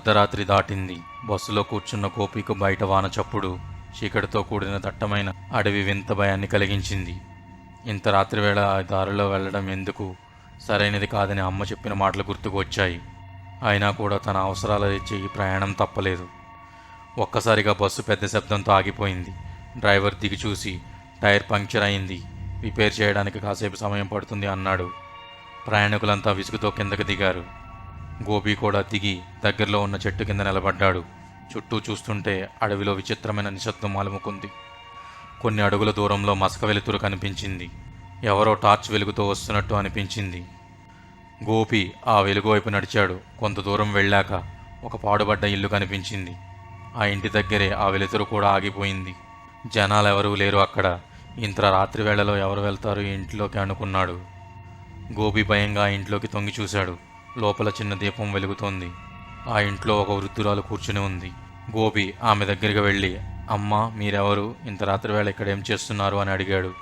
అర్ధరాత్రి దాటింది. బస్సులో కూర్చున్న గోపికు బయట వాన చప్పుడు చీకటితో కూడిన దట్టమైన అడవి వింత భయాన్ని కలిగించింది. ఇంత రాత్రివేళ ఆ దారిలో వెళ్ళడం ఎందుకు? సరైనది కాదని అమ్మ చెప్పిన మాటలు గుర్తుకు వచ్చాయి. అయినా కూడా తన అవసరాల రీత్యా ఈ ప్రయాణం తప్పలేదు. ఒక్కసారిగా బస్సు పెద్ద శబ్దంతో ఆగిపోయింది. డ్రైవర్ దిగి చూసి టైర్ పంక్చర్ అయింది. రిపేర్ చేయడానికి కాసేపు సమయం పడుతుంది అన్నాడు. ప్రయాణికులంతా విసుగుతో కిందకు దిగారు. గోపి కూడా దిగి దగ్గరలో ఉన్న చెట్టు కింద నిలబడ్డాడు. చుట్టూ చూస్తుంటే అడవిలో విచిత్రమైన నిశ్శబ్దం అలుముకుంది. కొన్ని అడుగుల దూరంలో మసక వెలుతురు కనిపించింది. ఎవరో టార్చ్ వెలుగుతో వస్తున్నట్టు అనిపించింది. గోపి ఆ వెలుగు వైపు నడిచాడు. కొంత దూరం వెళ్ళాక ఒక పాడుబడ్డ ఇల్లు కనిపించింది. ఆ ఇంటి దగ్గరే ఆ వెలుతురు కూడా ఆగిపోయింది. జనాలు ఎవరూ లేరు అక్కడ. ఇంత రాత్రి వేళలో ఎవరు వెళ్తారు ఇంట్లోకి అనుకున్నాడు. గోపి భయంగా ఆ ఇంట్లోకి తొంగి చూశాడు. లోపల చిన్న దీపం వెలుగుతోంది. ఆ ఇంట్లో ఒక వృద్ధురాలు కూర్చుని ఉంది. గోపి ఆమె దగ్గరికి వెళ్ళి అమ్మ మీరెవరు? ఇంత రాత్రి వేళ ఇక్కడ ఏం చేస్తున్నారు? అని అడిగాడు.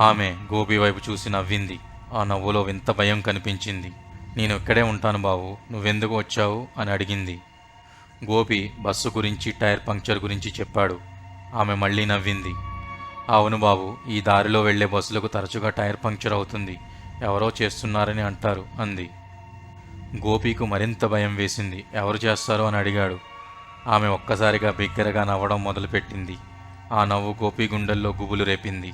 ఆమె గోపి వైపు చూసి నవ్వింది. ఆ నవ్వులో వింత భయం కనిపించింది. నేను ఇక్కడే ఉంటాను బావు నువ్వెందుకు వచ్చావు? అని అడిగింది. గోపి బస్సు గురించి టైర్ పంక్చర్ గురించి చెప్పాడు. ఆమె మళ్ళీ నవ్వింది. అవును బాబు ఈ దారిలో వెళ్ళే బస్సులకు తరచుగా టైర్ పంక్చర్ అవుతుంది. ఎవరో చేస్తున్నారని అంటారు అంది. గోపీకు మరింత భయం వేసింది. ఎవరు చేస్తారో అని అడిగాడు. ఆమె ఒక్కసారిగా బిగ్గరగా నవ్వడం మొదలుపెట్టింది. ఆ నవ్వు గోపి గుండెల్లో గుబులు రేపింది.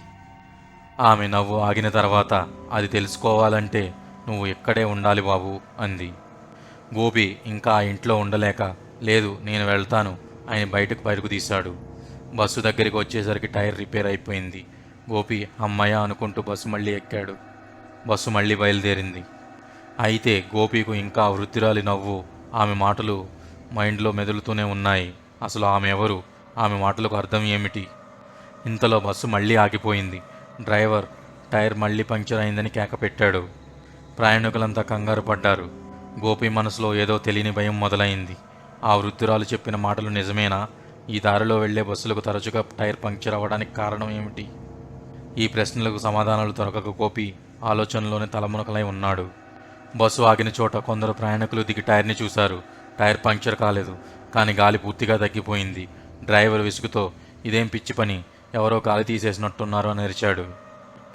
ఆమె నవ్వు ఆగిన తర్వాత అది తెలుసుకోవాలంటే నువ్వు ఇక్కడే ఉండాలి బాబు అంది. గోపి ఇంకా ఆ ఇంట్లో ఉండలేక లేదు నేను వెళ్తాను ఆయన బయటకు పరుగు తీశాడు. బస్సు దగ్గరికి వచ్చేసరికి టైర్ రిపేర్ అయిపోయింది. గోపి అమ్మయ్య అనుకుంటూ బస్సు మళ్ళీ ఎక్కాడు. బస్సు మళ్ళీ బయలుదేరింది. అయితే గోపికు ఇంకా వృత్తిరాలి నవ్వు. ఆమె మాటలు మైండ్లో మెదులుతూనే ఉన్నాయి. అసలు ఆమె ఎవరు? ఆమె మాటలకు అర్థం ఏమిటి? ఇంతలో బస్సు మళ్ళీ ఆగిపోయింది. డ్రైవర్ టైర్ మళ్ళీ పంక్చర్ అయిందని కేక పెట్టాడు. ప్రయాణికులంతా కంగారు పడ్డారు. గోపి మనసులో ఏదో తెలియని భయం మొదలైంది. ఆ వృద్ధురాలు చెప్పిన మాటలు నిజమేనా? ఈ దారిలో వెళ్ళే బస్సులకు తరచుగా టైర్ పంక్చర్ అవ్వడానికి కారణం ఏమిటి? ఈ ప్రశ్నలకు సమాధానాలు దొరకక గోపి ఆలోచనలోనే తలమునకలై ఉన్నాడు. బస్సు ఆగిన చోట కొందరు ప్రయాణికులు దిగి టైర్ని చూశారు. టైర్ పంక్చర్ కాలేదు కానీ గాలి పూర్తిగా తగ్గిపోయింది. డ్రైవర్ విసుగుతో ఇదేం పిచ్చి పని? ఎవరో గాలి తీసేసినట్టున్నారు అని అరిచాడు.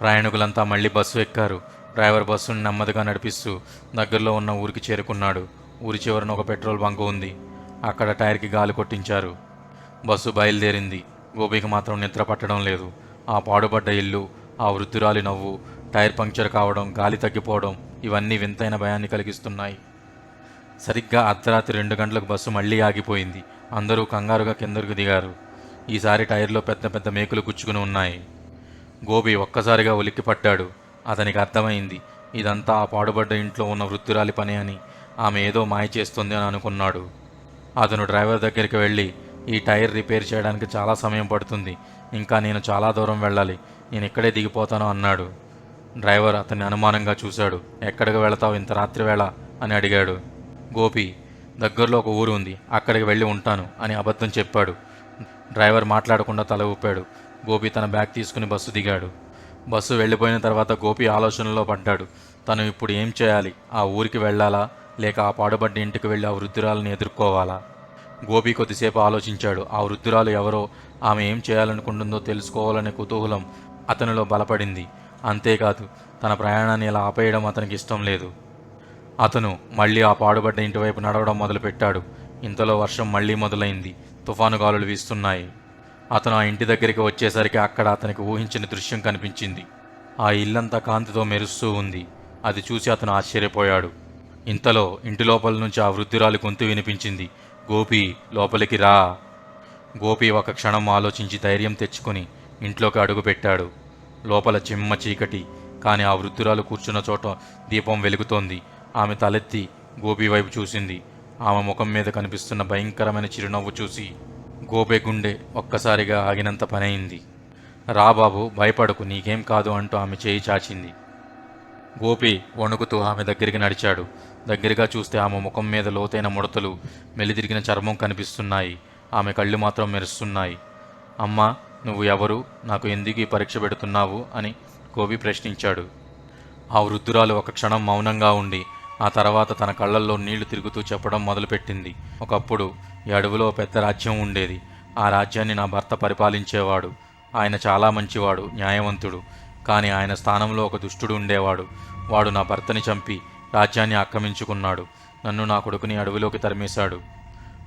ప్రయాణికులంతా మళ్ళీ బస్సు ఎక్కారు. డ్రైవర్ బస్సును నెమ్మదిగా నడిపిస్తూ దగ్గరలో ఉన్న ఊరికి చేరుకున్నాడు. ఊరి చివరన ఒక పెట్రోల్ బంక్ ఉంది. అక్కడ టైర్కి గాలి కొట్టించారు. బస్సు బయలుదేరింది. గోపికి మాత్రం నిద్ర పట్టడం లేదు. ఆ పాడుపడ్డ ఇల్లు ఆ వృద్ధురాలి నవ్వు టైర్ పంక్చర్ కావడం గాలి తగ్గిపోవడం ఇవన్నీ వింతైన భయాన్ని కలిగిస్తున్నాయి. సరిగ్గా అర్ధరాత్రి రెండు గంటలకు బస్సు మళ్ళీ ఆగిపోయింది. అందరూ కంగారుగా కిందకు దిగారు. ఈసారి టైర్లో పెద్ద పెద్ద మేకులు గుచ్చుకుని ఉన్నాయి. గోపి ఒక్కసారిగా ఉలిక్కి పట్టాడు. అతనికి అర్థమైంది ఇదంతా ఆ పాడుబడ్డ ఇంట్లో ఉన్న వృత్తురాలి పని అని. ఆమె ఏదో మాయ చేస్తుంది అని అనుకున్నాడు. అతను డ్రైవర్ దగ్గరికి వెళ్ళి ఈ టైర్ రిపేర్ చేయడానికి చాలా సమయం పడుతుంది. ఇంకా నేను చాలా దూరం వెళ్ళాలి. నేను ఇక్కడే దిగిపోతాను అన్నాడు. డ్రైవర్ అతన్ని అనుమానంగా చూశాడు. ఎక్కడికి వెళతావు ఇంత రాత్రి వేళ? అని అడిగాడు. గోపి దగ్గరలో ఒక ఊరు ఉంది. అక్కడికి వెళ్ళి ఉంటాను అని అబద్ధం చెప్పాడు. డ్రైవర్ మాట్లాడకుండా తల ఊపాడు. గోపి తన బ్యాగ్ తీసుకుని బస్సు దిగాడు. బస్సు వెళ్ళిపోయిన తర్వాత గోపి ఆలోచనలో పడ్డాడు. తను ఇప్పుడు ఏం చేయాలి? ఆ ఊరికి వెళ్ళాలా? లేక ఆ పాడుబడ్డ ఇంటికి వెళ్ళి ఆ వృద్ధురాలని ఎదుర్కోవాలా? గోపి కొద్దిసేపు ఆలోచించాడు. ఆ వృద్ధురాలు ఎవరో ఆమె ఏం చేయాలనుకుంటుందో తెలుసుకోవాలనే కుతూహలం అతనిలో బలపడింది. అంతేకాదు తన ప్రయాణాన్ని ఇలా ఆపేయడం అతనికి ఇష్టం లేదు. అతను మళ్ళీ ఆ పాడుబడ్డ ఇంటివైపు నడవడం మొదలుపెట్టాడు. ఇంతలో వర్షం మళ్ళీ మొదలైంది. తుఫాను గాలులు వీస్తున్నాయి. అతను ఆ ఇంటి దగ్గరికి వచ్చేసరికి అక్కడ అతనికి ఊహించిన దృశ్యం కనిపించింది. ఆ ఇల్లంతా కాంతితో మెరుస్తూ ఉంది. అది చూసి అతను ఆశ్చర్యపోయాడు. ఇంతలో ఇంటి లోపల నుంచి ఆ వృద్ధురాలి గొంతు వినిపించింది. గోపి లోపలికి రా. గోపి ఒక క్షణం ఆలోచించి ధైర్యం తెచ్చుకుని ఇంట్లోకి అడుగుపెట్టాడు. లోపల చిమ్మ చీకటి కానీ ఆ వృద్ధురాలు కూర్చున్న చోట దీపం వెలుగుతోంది. ఆమె తలెత్తి గోపి వైపు చూసింది. ఆమె ముఖం మీద కనిపిస్తున్న భయంకరమైన చిరునవ్వు చూసి గోపే గుండె ఒక్కసారిగా ఆగినంత పనైంది. రా బాబు భయపడకు నీకేం కాదు అంటూ ఆమె చేయి చాచింది. గోపి వణుకుతూ ఆమె దగ్గరికి నడిచాడు. దగ్గరగా చూస్తే ఆమె ముఖం మీద లోతైన ముడతలు మెలిదిరిగిన చర్మం కనిపిస్తున్నాయి. ఆమె కళ్ళు మాత్రం మెరుస్తున్నాయి. అమ్మా నువ్వు ఎవరు? నాకు ఎందుకు ఈ పరీక్ష పెడుతున్నావు? అని గోపి ప్రశ్నించాడు. ఆ వృద్ధురాలు ఒక క్షణం మౌనంగా ఉండి ఆ తర్వాత తన కళ్ళల్లో నీళ్ళు తిరుగుతూ చెప్పడం మొదలుపెట్టింది. ఒకప్పుడు ఈ అడవిలో పెద్ద రాజ్యం ఉండేది. ఆ రాజ్యాన్ని నా భర్త పరిపాలించేవాడు. ఆయన చాలా మంచివాడు న్యాయవంతుడు. కానీ ఆయన స్థానంలో ఒక దుష్టుడు ఉండేవాడు. వాడు నా భర్తని చంపి రాజ్యాన్ని ఆక్రమించుకున్నాడు. నన్ను నా కొడుకుని అడవిలోకి తరిమేశాడు.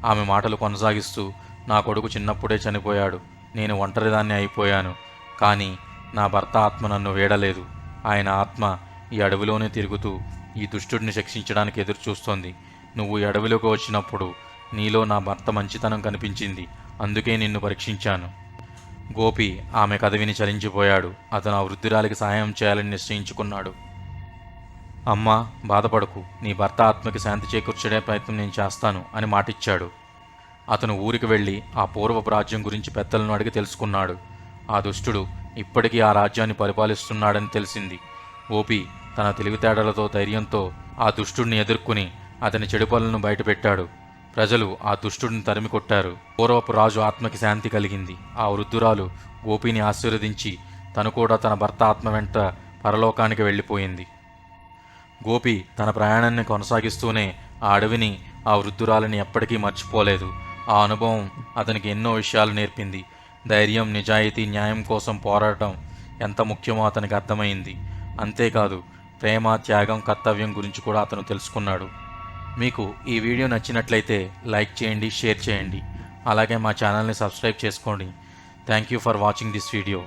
ఆమె మాటలు కొనసాగిస్తూ నా కొడుకు చిన్నప్పుడే చనిపోయాడు. నేను ఒంటరిదాన్ని అయిపోయాను కానీ నా భర్త ఆత్మ నన్ను వేడలేదు. ఆయన ఆత్మ ఈ అడవిలోనే తిరుగుతూ ఈ దుష్టుడిని శిక్షించడానికి ఎదురుచూస్తోంది. నువ్వు ఈ అడవిలోకి వచ్చినప్పుడు నీలో నా భర్త మంచితనం కనిపించింది. అందుకే నిన్ను పరీక్షించాను. గోపి ఆమె కదవిని చలించిపోయాడు. అతను ఆ వృద్ధురాలికి సహాయం చేయాలని నిశ్చయించుకున్నాడు. అమ్మా బాధపడకు. నీ భర్త ఆత్మకి శాంతి చేకూర్చడే ప్రయత్నం నేను చేస్తాను అని మాటిచ్చాడు. అతను ఊరికి వెళ్ళి ఆ పూర్వపు రాజ్యం గురించి పెద్దలను అడిగి తెలుసుకున్నాడు. ఆ దుష్టుడు ఇప్పటికీ ఆ రాజ్యాన్ని పరిపాలిస్తున్నాడని తెలిసింది. ఓపి తన తెలివితేటలతో ధైర్యంతో ఆ దుష్టుడిని ఎదుర్కొని అతని చెడు పనులను బయటపెట్టాడు. ప్రజలు ఆ దుష్టుడిని తరిమి కొట్టారు పూర్వపు రాజు ఆత్మకి శాంతి కలిగింది. ఆ వృద్ధురాలు గోపిని ఆశీర్వదించి తను కూడా తన భర్త ఆత్మ వెంట పరలోకానికి వెళ్ళిపోయింది. గోపి తన ప్రయాణాన్ని కొనసాగిస్తూనే ఆ అడవిని ఆ వృద్ధురాలిని ఎప్పటికీ మర్చిపోలేదు. ఆ అనుభవం అతనికి ఎన్నో విషయాలు నేర్పింది. ధైర్యం నిజాయితీ న్యాయం కోసం పోరాటం ఎంత ముఖ్యమో అతనికి అర్థమైంది. అంతేకాదు ప్రేమ త్యాగం కర్తవ్యం గురించి కూడా అతను తెలుసుకున్నాడు. మీకు ఈ వీడియో నచ్చినట్లయితే లైక్ చేయండి షేర్ చేయండి. అలాగే మా ఛానల్ని సబ్స్క్రైబ్ చేసుకోండి. Thank you for watching this video.